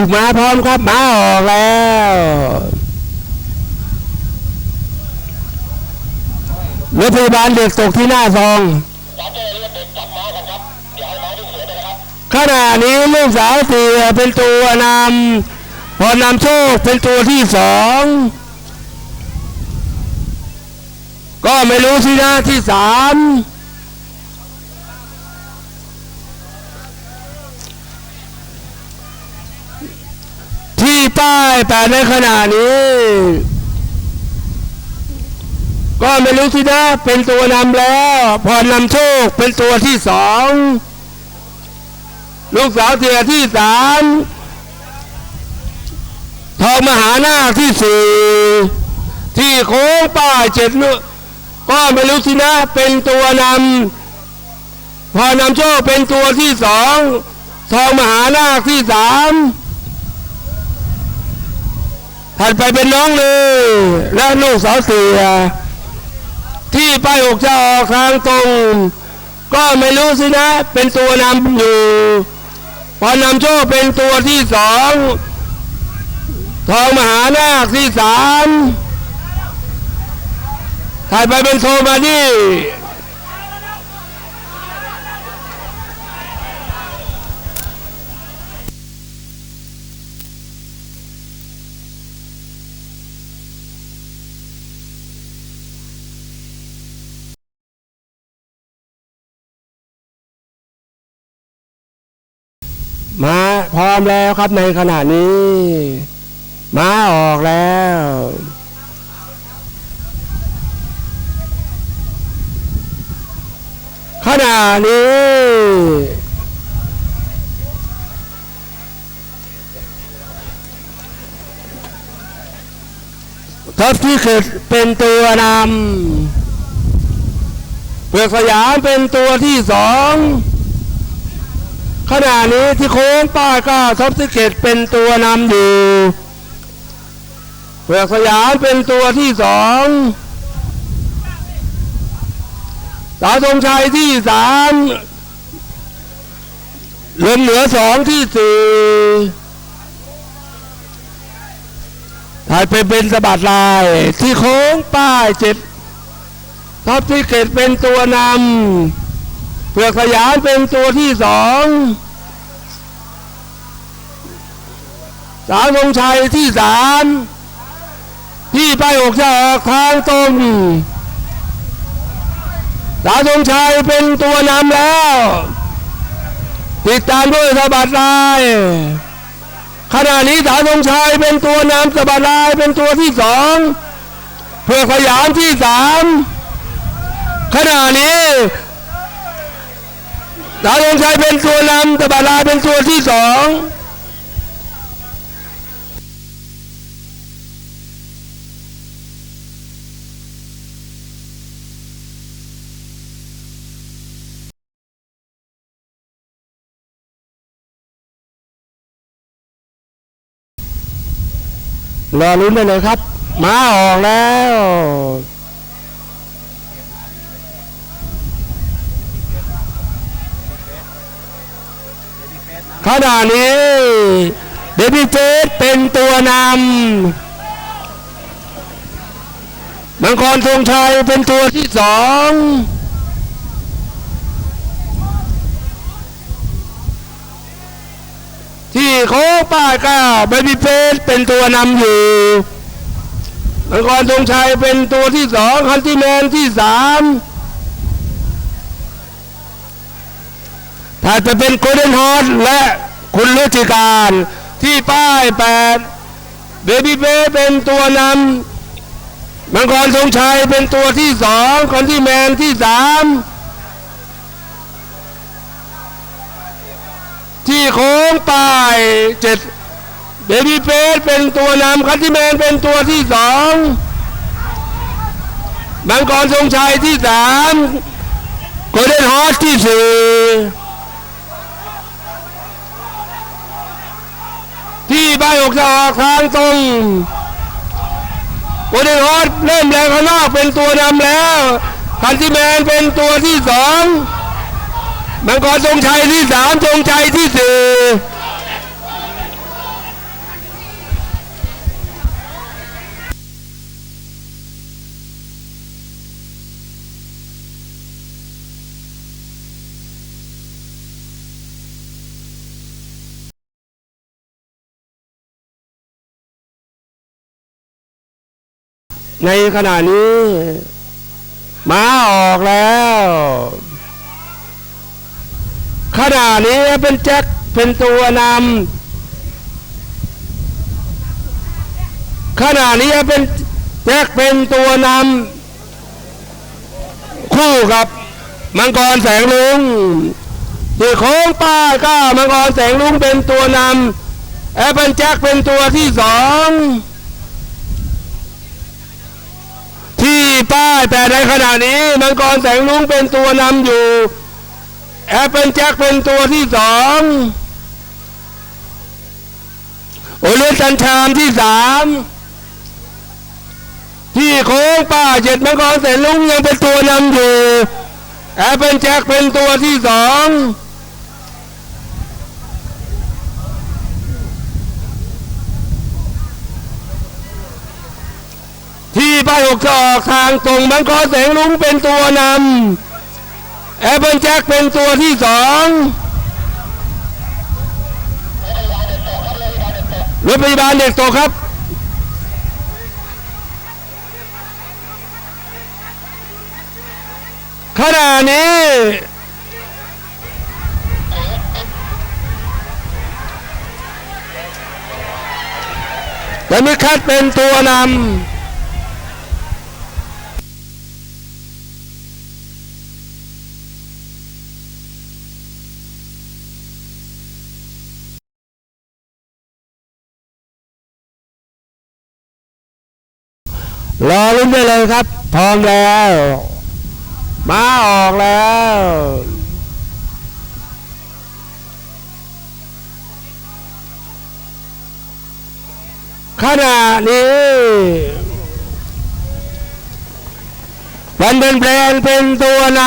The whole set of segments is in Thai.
ลูกม้าพร้อมครับม้าออกแล้วรถพยาบาลเด็กตกที่หน้าซองขณะนี้ลูกสาวเสียเป็นตัวนำพอนำโชคเป็นตัวที่สองก็ไม่รู้สินะที่สาม ป้ายแปดในขณะนี้ ก็ไม่รู้สินะเป็นตัวนำแล้วพอนำโชคเป็นตัวที่สองลูกสาวเสียที่สามทองมหานาคที่สี่ที่โค้งป้ายเจ็ดลูกก็ไม่รู้สินะเป็นตัวนำพอนำโชคเป็นตัวที่สองทองมหานาคที่สาม ถัดไปเป็นน้องเลยและลูกสาวเสีย ที่ป้ายอกจะออกทางตรง ก็ไม่รู้สินะ เป็นตัวนำอยู่ พอนำโชคเป็นตัวที่สองทองมหานาคที่สามถ่ายไปเป็นโทมานี่ มาพร้อมแล้วครับในขณะนี้มาออกแล้วขณะนี้ท็อปที่เกิดเป็นตัวนำเปลือกสยามเป็นตัวที่สอง ขณะนี้ที่โค้งป้ายก็ท็อปที่เกตเป็นตัวนำอยู่เปลือกสยามเป็นตัวที่สองสาวธงชัยที่สามลมเหนือสองที่สี่ถ่ายไปเป็นสะบัดลาย ที่โค้งป้ายเจ็ดท็อปที่เกตเป็นตัวนำ เปลือกสยามเป็นตัวที่สองสาวธงชัยที่สามที่ไป้ายอกจะออกทางตรงสาวธงชัยเป็นตัวนำแล้ว ติดตามด้วยสะบัดลายขณะนี้สาวธงชัยเป็นตัวนำสะบัดลายเป็นตัวที่สองเพื่อขยามที่สามขณะนี้ สาวธงชัยเป็นตัวนำสะบัดลาเป็นตัวที่สองรอลุ้นได้เลยครับมาออกแล้ว ขณะนี้เบบี้เฟสเป็นตัวนำมังกรธงชัยเป็นตัวที่สองที่โค้งป้ายเก้าเบบี้เฟสเป็นตัวนำอยู่มังกรธงชัยเป็นตัวที่สองคันติแมนที่สาม ถ้าจะเป็นโกลเด้นฮอร์และคุณรุจิการที่ป้ายแปดเบบี้เฟสเป็นตัวนำมังกรธงชัยเป็นตัวที่สองคันติแมนที่สามที่โค้งป้ายเจ็ดเบบี้เฟสเป็นตัวนำคัตติแมนเป็นตัวที่สองมังกรทรงชัยที่สามโกลเด้นฮอสที่สี่ ที่ใบอกจะออกทางตรงโกลเด้นฮอสเริ่มแรงข้างนอกเป็นตัวนำแล้วคันติแมนเป็นตัวที่สองมังกรทรงชัยที่สามทรงชัยที่สี่ ในขณะนี้ม้าออกแล้ว ขณะนี้เป็นแจ็คเป็นตัวนำขณะนี้เป็นแจ็คเป็นตัวนำคู่กับมังกรแสงลุงที่โค้งป้าก้ามังกรแสงลุงเป็นตัวนำแอปเปิลแจ็คเป็นตัวที่สอง ที่ ป้าย แต่ในขณะนี้มังกรแสงลุงเป็นตัวนำอยู่ แอปเปิลแจ็คเป็นตัวที่สองโอเลียนจันชามที่สามที่โค้งป้าเจ็ดมังกรแสงลุงยังเป็นตัวนำอยู่ แอปเปิลแจ็คเป็นตัวที่สอง ที่ป้ายหกจออกทางตรงมังกรแสงลุงเป็นตัวนำแอปเปิลแจ็คเป็นตัวที่สองรถพยาบาลเด็กตครับขณะนี้แต่มิคัดเป็นตัวนำ รอลุ้นได้เลยครับ พร้อมแล้ว มาออกแล้วขณะนี้วันเป็นแบรนด์เป็นตัวน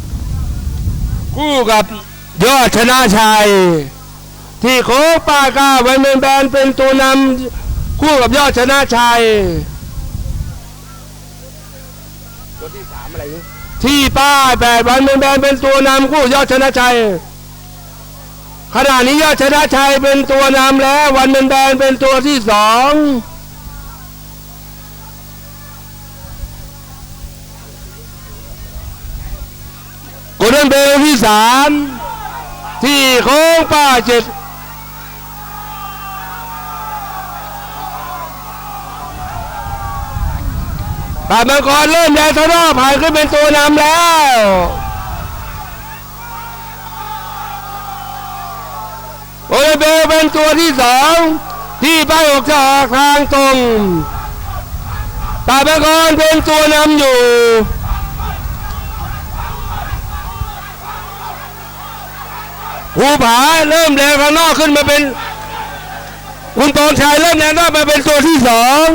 ำคู่กับยอดชนะชัย ที่โคกปาก้าวันเป็นแบรนด์เป็นตัวนำคู่กับยอดชนะชัย ที่สามอะไรนี่ที่ป้ายแปดวันเป็นแบนเป็นตัวนำคู่ยอดชนะชัยขณะนี้ยอดชนะชัยเป็นตัวนำแล้ววันเป็นแบนเป็นตัวที่สองโกลเด้นเบลที่สามที่โค้งป้าเจ็ด ปาดมังกรเริ่มแดงทะเลาะผ่านขึ้นเป็นตัวนำแล้วโอเลเบลเป็นตัวที่สองที่ป้ายออกจะออกทางตรงปาดมังกรเป็นตัวนำอยู่หูผาเริ่มแดงข้างนอกขึ้นมาเป็นคุณตอนชัยเริ่มแดงนอกมาเป็นตัวที่สอง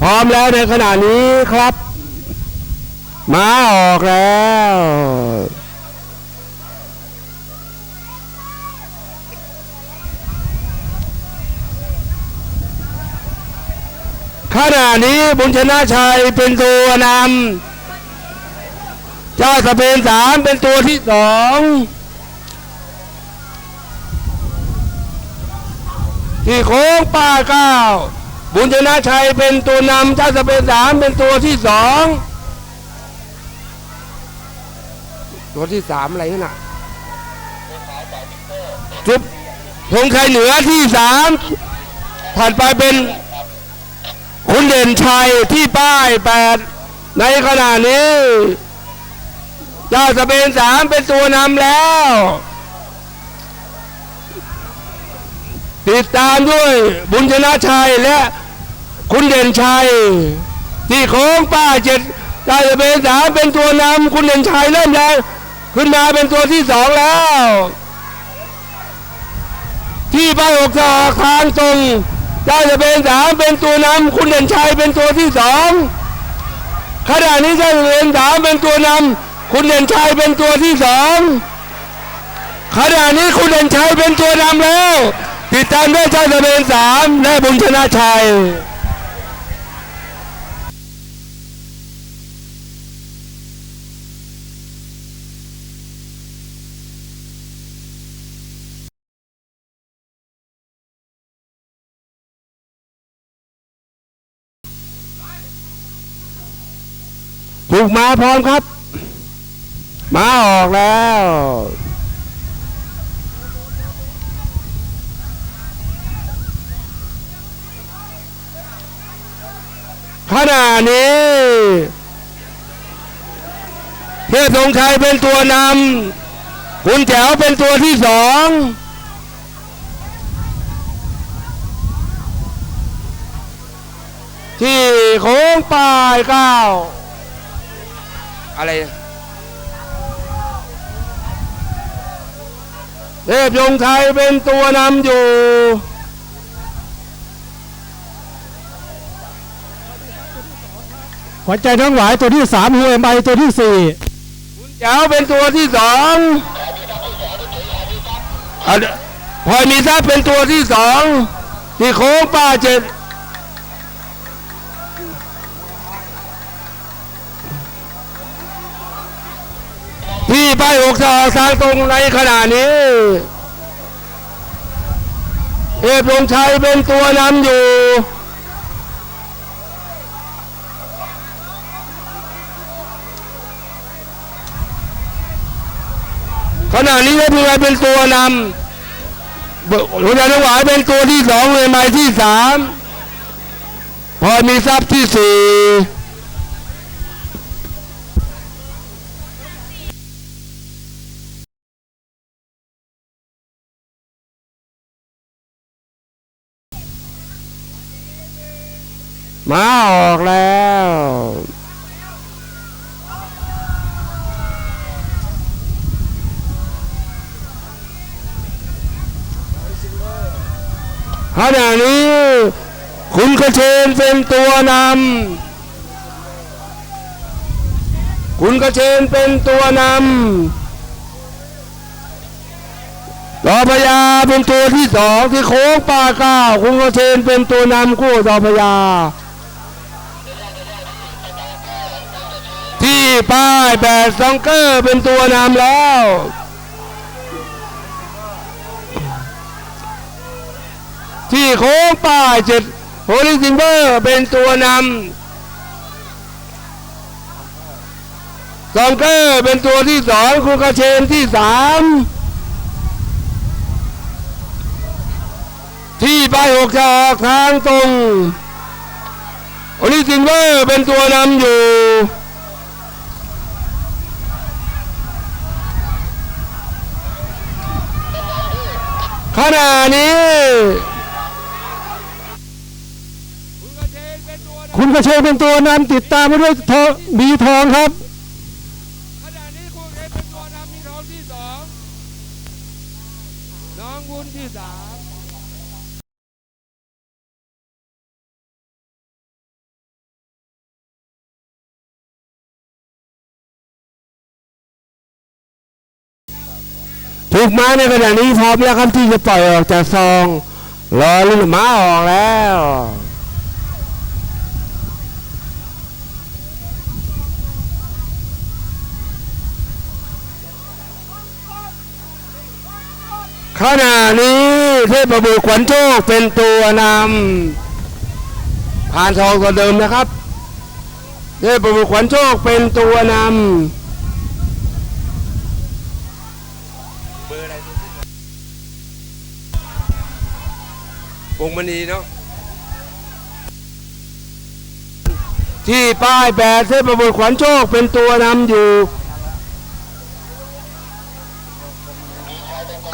พร้อมแล้วในขณะนี้ครับมาออกแล้ว ขณะนี้บุญชนะชัยเป็นตัวนำเจ้าสเปนสามเป็นตัวที่สองที่โค้งป้าเก้า บุญชนะชัยเป็นตัวนำเจ้าสเปนสามเป็นตัวที่สองตัวที่สามอะไรนั่นน่ะจุบธงชัยเหนือที่สามถัดไปเป็นคุณเด่นชัยที่ป้ายแปดในขณะนี้เจ้าสเปนสามเป็นตัวนำแล้ว ติดตามด้วยบุญชนะชัยและ คุณเด่นชัยที่โค้งป้าเจ็ดเจ้เปนสามเป็นตัวนำคุณเด่นชัยเริ่มแล้วขึ้นมาเป็นตัวที่สองแล้ว ที่ป้าอกจะออกทางตรงเจ้จะเป็นสามเป็นตัวนำคุณเด่นชัยเป็นตัวที่สองขณะนี้เจ้าจะเป็นสามเป็นตัวนำคุณเด่นชัยเป็นตัวที่สองขณะนี้คุณเด่นชัยเป็นตัวนำแล้ว ติดตามด้วยเจ้าจะเป็นสามและบุญชนะชัยูกม้าพร้อมครับ ม้าออกแล้ว ขณะนี้เทพสงชัยเป็นตัวนำคุณแจ๋วเป็นตัวที่สองที่โค้งปลายเก้า อะไรนะเทพยงไทยเป็นตัวนำอยู่หัวใจน้องหวายตัวที่สามฮวยใบตัวที่สี่คุณแจ๋วเป็นตัวที่สองอะพลอยมีทรัพย์เป็นตัวที่สองที่โค้งป้าเจ็ด ที่ป้ายหกจะออกทางตรงในขณะนี้ เอฟลงชัยเป็นตัวนำอยู่ขณะนี้เพชรบุรีเป็นตัวนำหัวใจน้องหวายเป็นตัวที่สองเลยไม้ที่สามพอมีทรัพย์ที่สี่ มาออกแล้ว ขณะนี้ คุณกระเชนเป็นตัวนำ คุณกระเชนเป็นตัวนำดอพญาเป็นตัวที่สองที่โค้งป่าเก้า คุณกระเชนเป็นตัวนำคู่ดอพญา ที่ป้ายแปดสองเกอร์เป็นตัวนำแล้ว ที่โค้งป้ายเจ็ดโฮลิซิงเบอร์เป็นตัวนำซองเกอร์เป็นตัวที่สองคูกระเชนที่สามที่ไปายหกจะออกทางตรงโฮลิซิงเบอร์เป็นตัวนำอยู่ ขณะนี้คุณกระเชยเป็นตัวนำติดตามมาด้วยทองมีทองครับขณะนี้คุณเอเป็นตัวนำมีทองที่สองน้องวุ้นที่สาม ถูกม้าในขณะนี้พร้อมแล้วครับที่จะปล่อยออกจากซอง รอลุ้นม้าออกแล้วขณะนี้เทพบุตรขวัญโชคเป็นตัวนำผ่านทองตัวเดิมนะครับเทพบุตรขวัญโชคเป็นตัวนำ วงมณีเนาะที่ป้ายแปดเทพบุตรขวัญโชคเป็นตัวนำอยู่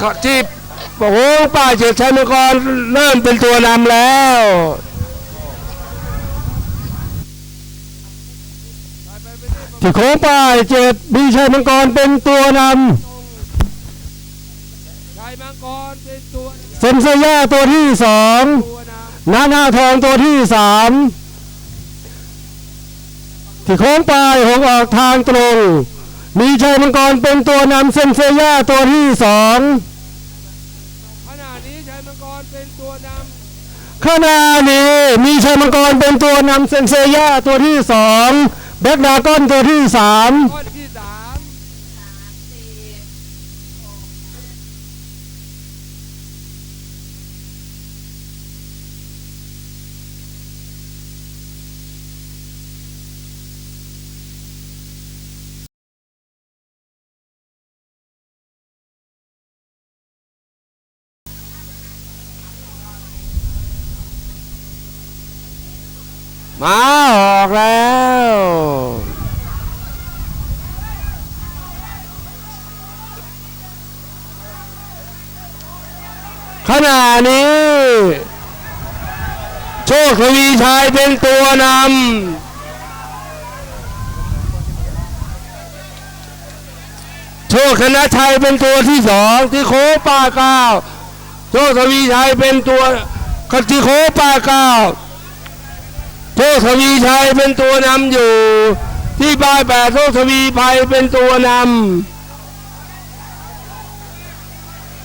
ก็ที่โอ้โหป้าเจ็ดชัยมังกรเริ่มเป็นตัวนำแล้วที่โค้งป้ายเจ็ดมีชัยมังกรเป็นตัวนชัยมังกรเป็นตัวำเซ นเซย่าตัวที่สองตัวนนาหน้าทองตัวที่สามที่โค้งป้ายหกออกทางตรง มีชัยมังกรเป็นตัวนำเซนเซย่าตัวที่สองำขณะนี้ชัยมังกรเป็นตัวนขณะนี้มีชัยมังกรเป็นตัวนำเซนเซย่าตัวที่สองแบ็กดราก้อนตัวที่สามำข้อที่สาม มาออกแล้ว ขณะนี้ โชคทวีชัยเป็นตัวนำโชคคณะชัยเป็นตัวที่สองที่โค้ปาเก้าโชคทวีชัยเป็นตัวที่โค้ปาเก้า โชคทวีชัยเป็นตัวนำอยู่ ที่ป้ายแปดโชคทวีภัยเป็นตัวนำ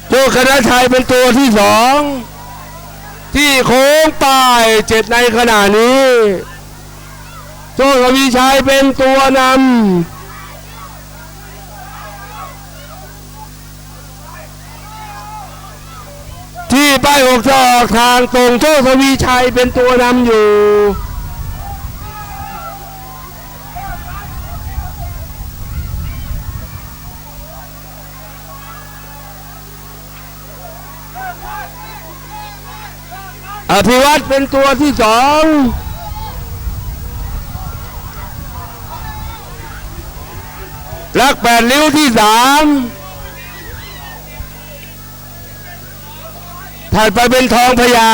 โชคคณะชัยเป็นตัวที่สองที่โค้งป้ายเจ็ดในขณะนี้โชคทวีชัยเป็นตัวนำที่ป้ายหกจะออกทางตรงโชคทวีชัยเป็นตัวนำอยู่ อภิวัตเป็นตัวที่สองลักแปดริ้วที่สามถัดไปเป็นทองพญา